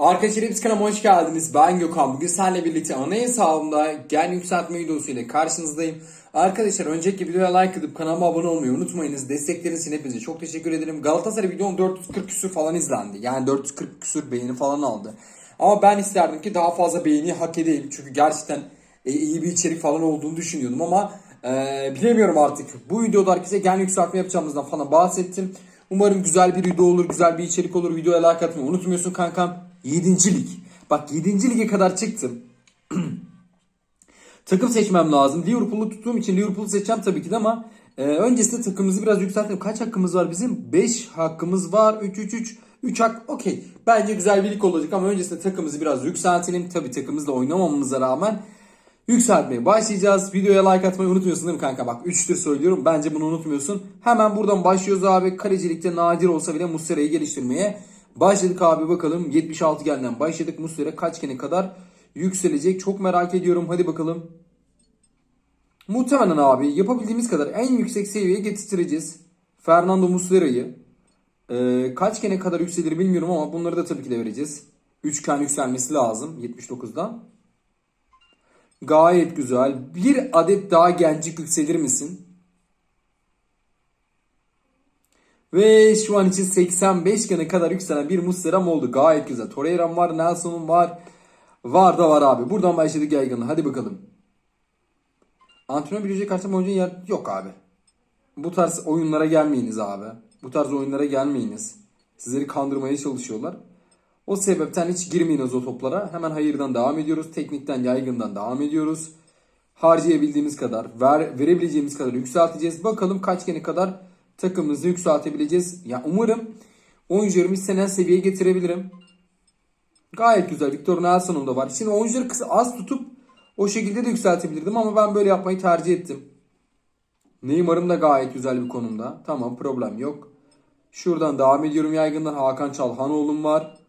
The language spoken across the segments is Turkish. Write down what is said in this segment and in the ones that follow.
Arkadaşlar hepsi kanalıma hoş geldiniz. Ben Gökhan. Bugün seninle birlikte ana hesabımda gen yükseltme videosu ile karşınızdayım. Arkadaşlar önceki videoya like atıp kanalıma abone olmayı unutmayınız. Destekleriniz için hepinize çok teşekkür ederim. Galatasaray videom 440 küsür falan izlendi. Yani 440 küsür beğeni falan aldı. Ama ben isterdim ki daha fazla beğeni hak edeyim. Çünkü gerçekten e, iyi bir içerik falan olduğunu düşünüyordum ama e, bilemiyorum artık. Bu videoda herkese gen yükseltme yapacağımızdan falan bahsettim. Umarım güzel bir video olur, güzel bir içerik olur. Videoya like atmayı unutmuyorsun kankam. 7. lig. Bak 7. lige kadar çıktım. Takım seçmem lazım. Liverpool'u tuttuğum için Liverpool'u seçeceğim tabii ki de ama e, öncesinde takımımızı biraz yükseltelim. Kaç hakkımız var bizim? 5 hakkımız var. 3 3 3 3 hak. Okey. Bence güzel bir lig olacak ama öncesinde takımımızı biraz yükseltelim. Tabii takımımızla oynamamamıza rağmen yükseltmeye başlayacağız. Videoya like atmayı unutmuyorsun değil mi kanka? Bak 3'tür söylüyorum. Bence bunu unutmuyorsun. Hemen buradan başlıyoruz abi. Kalecilikte nadir olsa bile Muslera'yı geliştirmeye başladık abi. Bakalım 76 gelden başladık. Muslera kaç kene kadar yükselecek? Çok merak ediyorum. Hadi bakalım. Muhtemelen abi yapabildiğimiz kadar en yüksek seviyeye getireceğiz. Fernando Muslera'yı. Ee, kaç kene kadar yükselir bilmiyorum ama bunları da tabii ki de vereceğiz. Üçgen yükselmesi lazım 79'dan. Gayet güzel. Bir adet daha gencik yükselir misin? Ve şu an için 85 gene kadar yükselen bir Muslera'm oldu. Gayet güzel. Torreira'm var, Nelson'um var. Var da var abi. Buradan başladık yaygınlığı. Hadi bakalım. Antrenör bilecek karşılama oyuncu yer yok abi. Bu tarz oyunlara gelmeyiniz abi. Bu tarz oyunlara gelmeyiniz. Sizleri kandırmaya çalışıyorlar. O sebepten hiç girmeyiniz o toplara. Hemen hayırdan devam ediyoruz. Teknikten, yaygından devam ediyoruz. Harcayabildiğimiz kadar, ver, verebileceğimiz kadar yükselteceğiz. Bakalım kaç kere kadar takımımızı yükseltebileceğiz. Ya umarım oyuncularımı istenen seviyeye getirebilirim. Gayet güzel. Victor Nelson'um da var. Şimdi oyuncuları kısa az tutup o şekilde de yükseltebilirdim ama ben böyle yapmayı tercih ettim. Neymar'ım da gayet güzel bir konumda. Tamam problem yok. Şuradan devam ediyorum yaygından. Hakan Çalhanoğlu'm var.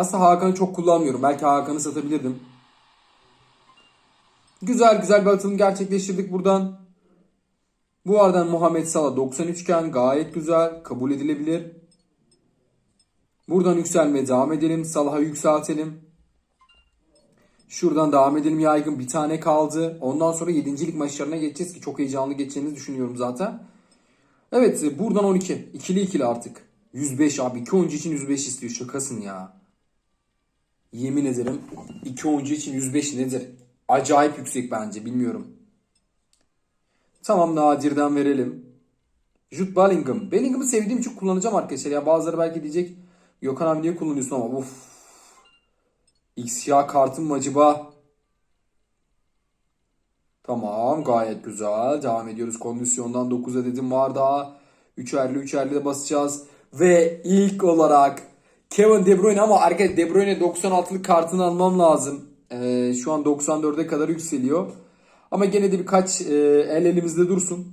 Aslında Hakan'ı çok kullanmıyorum. Belki Hakan'ı satabilirdim. Güzel güzel bir atılım gerçekleştirdik buradan. Bu aradan Muhammed Salah 93 iken gayet güzel. Kabul edilebilir. Buradan yükselmeye devam edelim. Salah'ı yükseltelim. Şuradan devam edelim yaygın. Bir tane kaldı. Ondan sonra 7. lig maçlarına geçeceğiz ki çok heyecanlı geçeceğinizi düşünüyorum zaten. Evet buradan 12. İkili ikili artık. 105 abi. 2 oyuncu için 105 istiyor. Şakasın ya. Yemin ederim 2 oyuncu için 105 nedir? Acayip yüksek bence. Bilmiyorum. Tamam Nadir'den verelim. Jude Bellingham. Bellingham'ı sevdiğim için kullanacağım arkadaşlar. Ya bazıları belki diyecek Gökhan abi niye kullanıyorsun ama of. XYA kartım mı acaba? Tamam gayet güzel. Devam ediyoruz. Kondisyondan 9 adetim var daha. 3'erli 3'erli de basacağız. Ve ilk olarak Kevin De Bruyne ama arkadaşlar De Bruyne 96'lık kartını almam lazım. Ee, şu an 94'e kadar yükseliyor. Ama gene de birkaç e, el elimizde dursun.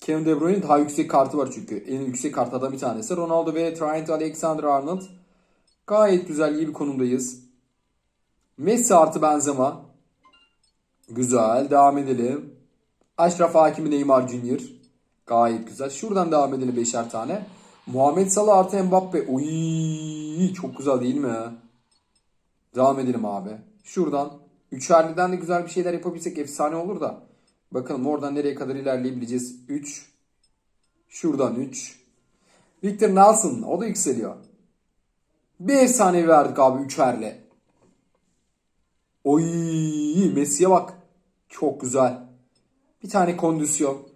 Kevin De Bruyne'in daha yüksek kartı var çünkü. En yüksek kartlardan bir tanesi. Ronaldo ve Trent Alexander-Arnold. Gayet güzel iyi bir konumdayız. Messi artı Benzema. Güzel. Devam edelim. Aşraf Hakimi Neymar Junior. Gayet güzel. Şuradan devam edelim beşer tane. Muhammed Salah artı Mbappe. Uy, çok güzel değil mi? Devam edelim abi. Şuradan. Üçerliden de güzel bir şeyler yapabilsek efsane olur da. Bakalım oradan nereye kadar ilerleyebileceğiz. 3. Şuradan 3. Victor Nelson. O da yükseliyor. Bir efsane verdik abi üçerle. Oy Messi'ye bak. Çok güzel. Bir tane kondisyon.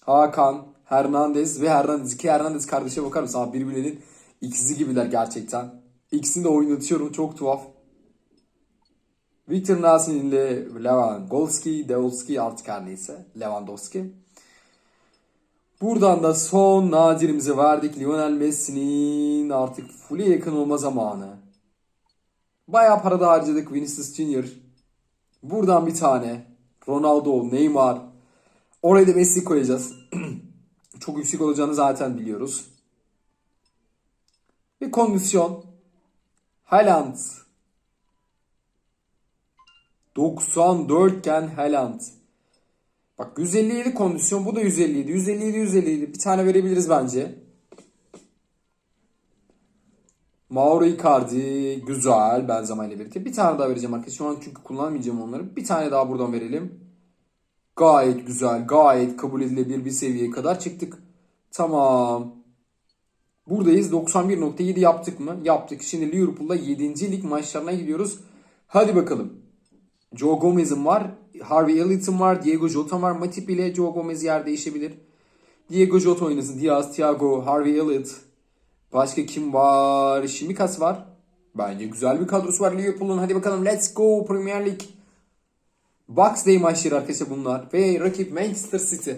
Hakan, Hernandez ve Hernandez. İki Hernandez kardeşe bakar mısın? Abi birbirlerinin ikizi gibiler gerçekten. İkisini de oynatıyorum. Çok tuhaf. Victor Nelson ile Lewandowski, Deolski artık her neyse. Lewandowski. Buradan da son nadirimizi verdik. Lionel Messi'nin artık full'e yakın olma zamanı. Bayağı para da harcadık Vinicius Junior. Buradan bir tane. Ronaldo, Neymar. Oraya da Messi koyacağız. Çok yüksek olacağını zaten biliyoruz. Bir kondisyon. Haaland. 94 iken Haaland. Bak 157 kondisyon bu da 157. 157 157 bir tane verebiliriz bence. Mauro Icardi güzel Benzema ile birlikte. Bir tane daha vereceğim arkadaşlar. Şu an çünkü kullanmayacağım onları. Bir tane daha buradan verelim. Gayet güzel, gayet kabul edilebilir bir seviyeye kadar çıktık. Tamam. Buradayız. 91.7 yaptık mı? Yaptık. Şimdi Liverpool'da 7. lig maçlarına gidiyoruz. Hadi bakalım. Joe Gomez'im var. Harvey Elliott'ım var. Diego Jota var. Matip ile Joe Gomez yer değişebilir. Diego Jota oynasın. Diaz, Thiago, Harvey Elliott. Başka kim var? Şimikas var. Bence güzel bir kadrosu var Liverpool'un. Hadi bakalım let's go Premier League. Box Day maçları arkadaşlar bunlar. Ve rakip Manchester City.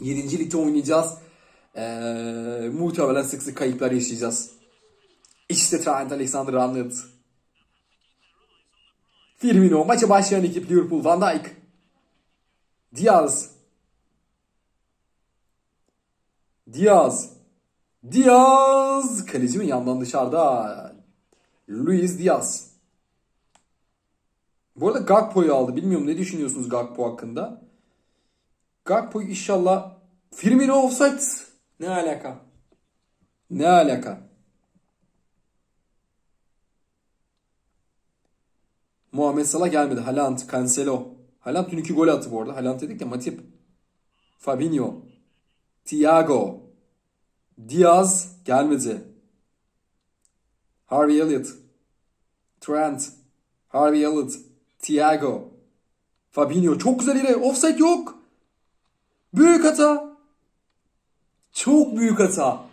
7. ligde oynayacağız. Ee, muhtemelen sık sık kayıplar yaşayacağız. İşte Trent Alexander-Arnold. Firmino. Maça başlayan ekip Liverpool. Van Dijk. Diaz. Diaz. Diaz. Kaleci mi? Yandan dışarıda. Luis Diaz. Bu arada Gakpo'yu aldı. Bilmiyorum ne düşünüyorsunuz Gakpo hakkında? Gakpo inşallah Firmino offside. Ne alaka? Ne alaka? Muhammed Salah gelmedi. Haaland, Cancelo. Haaland dün iki gol attı bu arada. Haaland dedik de Matip. Fabinho. Thiago. Diaz gelmedi. Harvey Elliott. Trent. Harvey Elliott. Thiago. Fabinho. Çok güzel yere. Offside yok. Büyük hata. Çok büyük hata.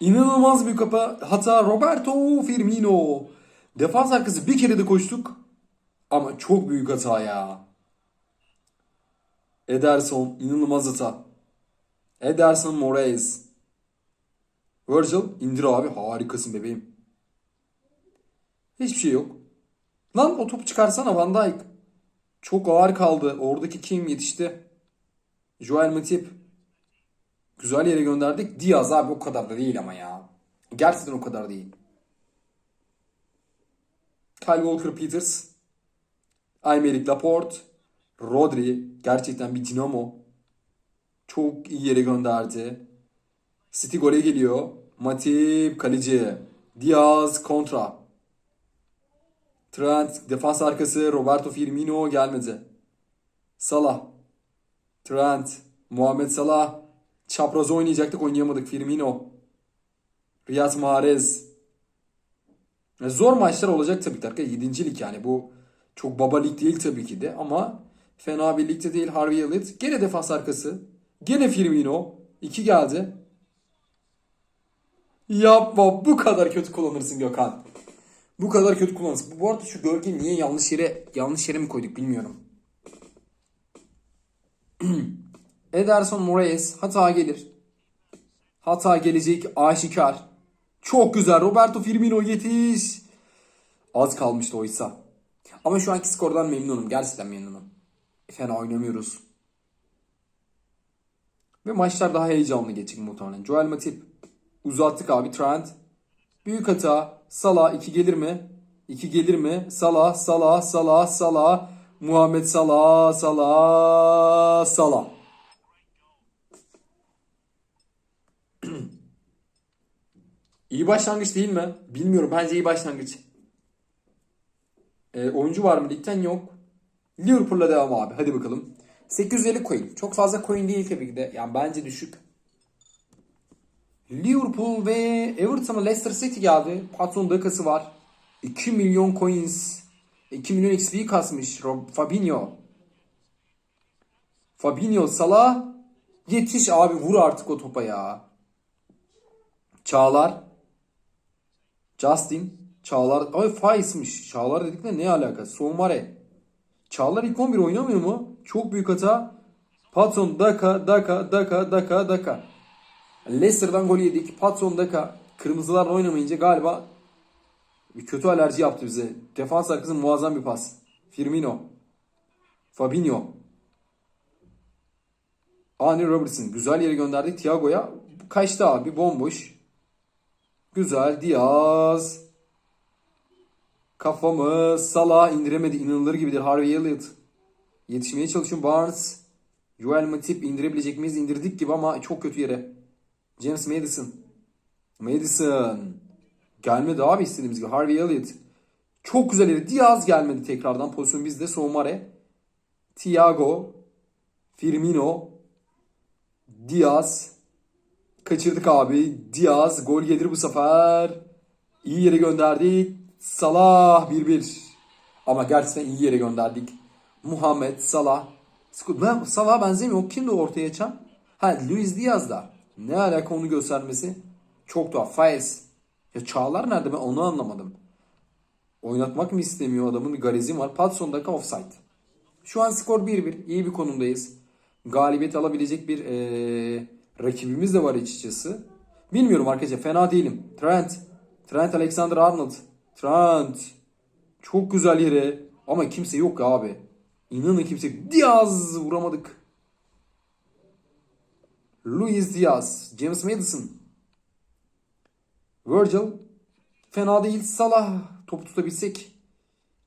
İnanılmaz büyük. Hata Roberto Firmino. Defans arkası bir kere de koştuk. Ama çok büyük hata ya. Ederson inanılmaz hata. Ederson Moraes. Virgil indir abi. Harikasın bebeğim. Hiçbir şey yok. Lan o topu çıkarsana Van Dijk. Çok ağır kaldı. Oradaki kim yetişti? Joel Matip. Güzel yere gönderdik. Diaz abi o kadar da değil ama ya. Gerçekten o kadar değil. Kyle Walker Peters. Aymeric Laporte. Rodri. Gerçekten bir dinamo. Çok iyi yere gönderdi. City gole geliyor. Matip kaleci. Diaz kontra. Trent defans arkası Roberto Firmino gelmedi. Salah. Trent. Muhammed Salah. Çapraz oynayacaktık oynayamadık. Firmino. Riyad Mahrez. E, Zor maçlar olacak tabii ki arkadaşlar. 7. lig yani bu çok baba lig değil tabii ki de ama fena bir ligde değil Harvey Elliott. Gene defans arkası. Gene Firmino. 2 geldi. Yapma bu kadar kötü kullanırsın Gökhan. Bu kadar kötü kullanırsın. Bu arada şu gölgeyi niye yanlış yere yanlış yere mi koyduk bilmiyorum. Ederson Moraes hata gelir. Hata gelecek aşikar. Çok güzel Roberto Firmino yetiş. Az kalmıştı oysa. Ama şu anki skordan memnunum. Gerçekten memnunum. Fena oynamıyoruz. Ve maçlar daha heyecanlı geçecek muhtemelen. Joel Matip. Uzattık abi. Trent. Büyük hata. Salah 2 gelir mi? 2 gelir mi? Salah, Salah, Salah, Salah. Muhammed Salah, Salah, Salah. İyi başlangıç değil mi? Bilmiyorum. Bence iyi başlangıç. E, oyuncu var mı ligden? Yok. Liverpool'la devam abi. Hadi bakalım. 850 coin. Çok fazla coin değil tabii ki de. Yani bence düşük. Liverpool ve Everton'a Leicester City geldi. Patron dakikası var. 2 milyon coins. 2 milyon XP kasmış. Rob, Fabinho. Fabinho Salah. Yetiş abi vur artık o topa ya. Çağlar. Justin. Çağlar. Ay Faiz'miş. Çağlar dedik de ne alaka? Somare. Çağlar ilk 11 oynamıyor mu? Çok büyük hata. Patson Daka Daka Daka Daka Daka. Leicester'dan gol yedik. Patson Daka kırmızılarla oynamayınca galiba bir kötü alerji yaptı bize. Defans arkası muazzam bir pas. Firmino. Fabinho. Andy Robertson. Güzel yere gönderdik Thiago'ya. Kaçtı abi bomboş. Güzel Diaz. Kafamı Salah indiremedi. İnanılır gibidir. Harvey Elliott. Yetişmeye çalışıyorum. Barnes. Joel Matip indirebilecek miyiz? İndirdik gibi ama çok kötü yere. James Madison. Madison. Gelmedi abi istediğimiz gibi. Harvey Elliott. Çok güzel yeri. Diaz gelmedi tekrardan. Pozisyon bizde. Soumare. Thiago. Firmino. Diaz. Kaçırdık abi. Diaz. Gol gelir bu sefer. İyi yere gönderdik. Salah 1-1. Ama gerçekten iyi yere gönderdik. Muhammed Salah. Ben Salah'a benzemiyor. Kimdi ortaya açan? Ha Luis Diaz da. Ne alaka onu göstermesi? Çok tuhaf. Faiz. Ya Çağlar nerede ben onu anlamadım. Oynatmak mı istemiyor adamın garezi var. Patson dakika offside. Şu an skor 1-1. İyi bir konumdayız. Galibiyet alabilecek bir eee, rakibimiz de var açıkçası. Bilmiyorum arkadaşlar fena değilim. Trent. Trent Alexander-Arnold. Trent. Çok güzel yere. Ama kimse yok abi. İnanın kimse. Diaz vuramadık. Luis Diaz. James Madison. Virgil. Fena değil. Salah. Topu tutabilsek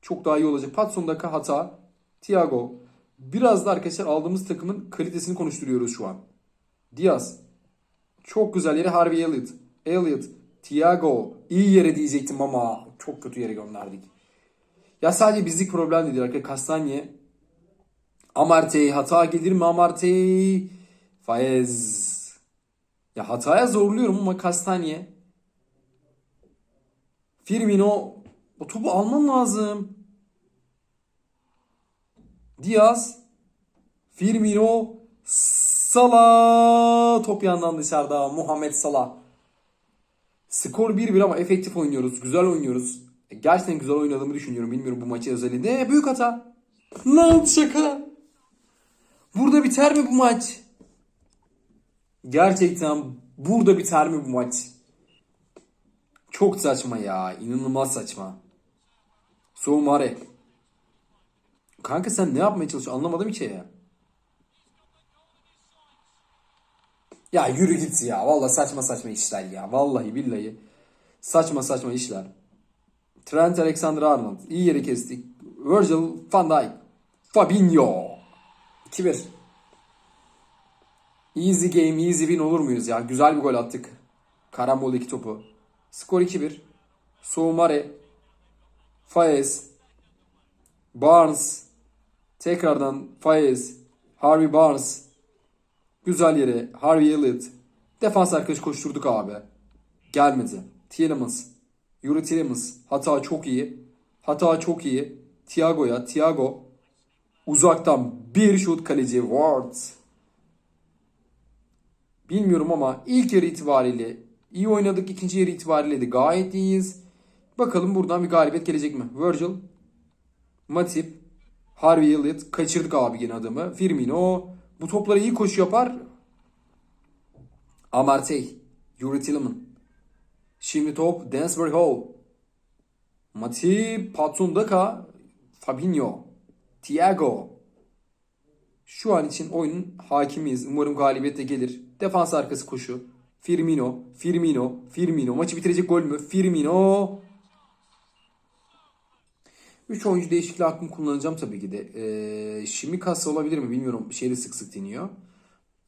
çok daha iyi olacak. Patson dakika hata. Thiago. Biraz da arkadaşlar aldığımız takımın kalitesini konuşturuyoruz şu an. Diaz. Çok güzel yere Harvey Elliott. Elliott. Thiago. iyi yere diyecektim ama çok kötü yere gönderdik. Ya sadece bizlik problem değil arkadaşlar. Kastanye. Amartey. Hata gelir mi Amartey? Faiz. Ya hataya zorluyorum ama Kastanye. Firmino. O topu alman lazım. Diaz. Firmino. Salah. Top yandan dışarıda. Muhammed Salah. Skor 1-1 ama efektif oynuyoruz. Güzel oynuyoruz. E, Gerçekten güzel oynadığımı düşünüyorum. Bilmiyorum bu maçı özelinde. Büyük hata. Lan şaka. Burada biter mi bu maç? Gerçekten burada biter mi bu maç? Çok saçma ya. İnanılmaz saçma. Soumare. Kanka sen ne yapmaya çalışıyorsun? Anlamadım ki ya. Ya yürü git ya. Vallahi saçma saçma işler ya. Vallahi billahi. Saçma saçma işler. Trent Alexander-Arnold. iyi yeri kestik. Virgil van Dijk. Fabinho. 2-1. Easy game, easy win olur muyuz ya? Güzel bir gol attık. Karambol iki topu. Skor 2-1. Soumare. Faez. Barnes. Tekrardan Faez. Harvey Barnes. Güzel yere. Harvey Elliott. Defans arkadaş koşturduk abi. Gelmedi. Tielemans. Yuri Tielemans. Hata çok iyi. Hata çok iyi. Thiago'ya. Thiago. Uzaktan bir şut kaleci. Ward. Bilmiyorum ama ilk yarı itibariyle iyi oynadık. ikinci yarı itibariyle de gayet iyiyiz. Bakalım buradan bir galibiyet gelecek mi? Virgil. Matip. Harvey Elliott. Kaçırdık abi yine adamı. Firmino. Bu toplara iyi koşu yapar. Amartey. Yuri Tillman. Şimdi top Dansbury Hall. Matip. Patson Daka. Fabinho. Thiago. Şu an için oyunun hakimiyiz. Umarım galibiyet de gelir. Defans arkası koşu. Firmino, Firmino, Firmino. Maçı bitirecek gol mü? Firmino. 3 oyuncu değişikliği hakkımı kullanacağım tabii ki de. Ee, Şimikas olabilir mi bilmiyorum. Şeyde sık sık deniyor.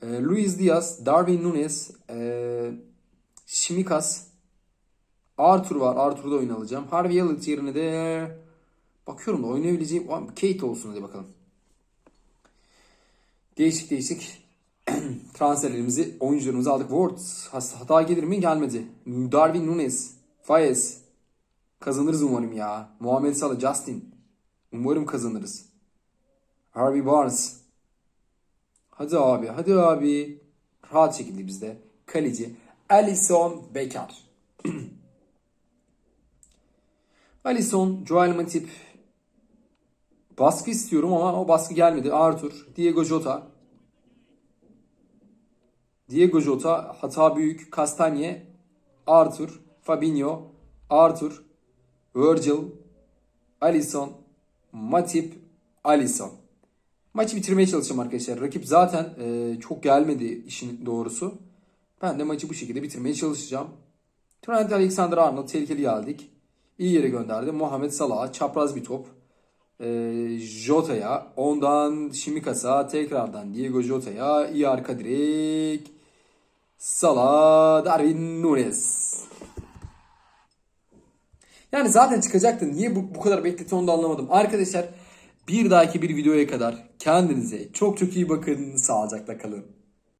Ee, Luis Diaz, Darwin Nunes, ee, Şimikas, Arthur var. Arthur'da oyun alacağım. Harvey Elliott yerine de bakıyorum da oynayabileceğim Kate olsun hadi bakalım. Değişik değişik transferlerimizi, oyuncularımızı aldık. Ward hata gelir mi? Gelmedi. Darwin Nunes, Fayez. Kazanırız umarım ya. Muhammed Salah, Justin. Umarım kazanırız. Harvey Barnes. Hadi abi, hadi abi. Rahat şekilde bizde. Kaleci Alisson Becker. Alisson, Joel Matip. Baskı istiyorum ama o baskı gelmedi. Arthur, Diego Jota. Diego Jota hata büyük. Kastanye, Arthur, Fabinho, Arthur, Virgil, Alisson, Matip, Alisson. Maçı bitirmeye çalışacağım arkadaşlar. Rakip zaten e, çok gelmedi işin doğrusu. Ben de maçı bu şekilde bitirmeye çalışacağım. Trent Alexander-Arnold tehlikeli geldik. İyi yere gönderdi. Muhammed Salah'a çapraz bir top. E, Jota'ya, ondan Şimikas'a, tekrardan Diego Jota'ya, iyi arka direk. Salah, Darwin Nunes. Yani zaten çıkacaktı. Niye bu, bu kadar bekletti onu da anlamadım. Arkadaşlar bir dahaki bir videoya kadar kendinize çok çok iyi bakın. Sağlıcakla kalın.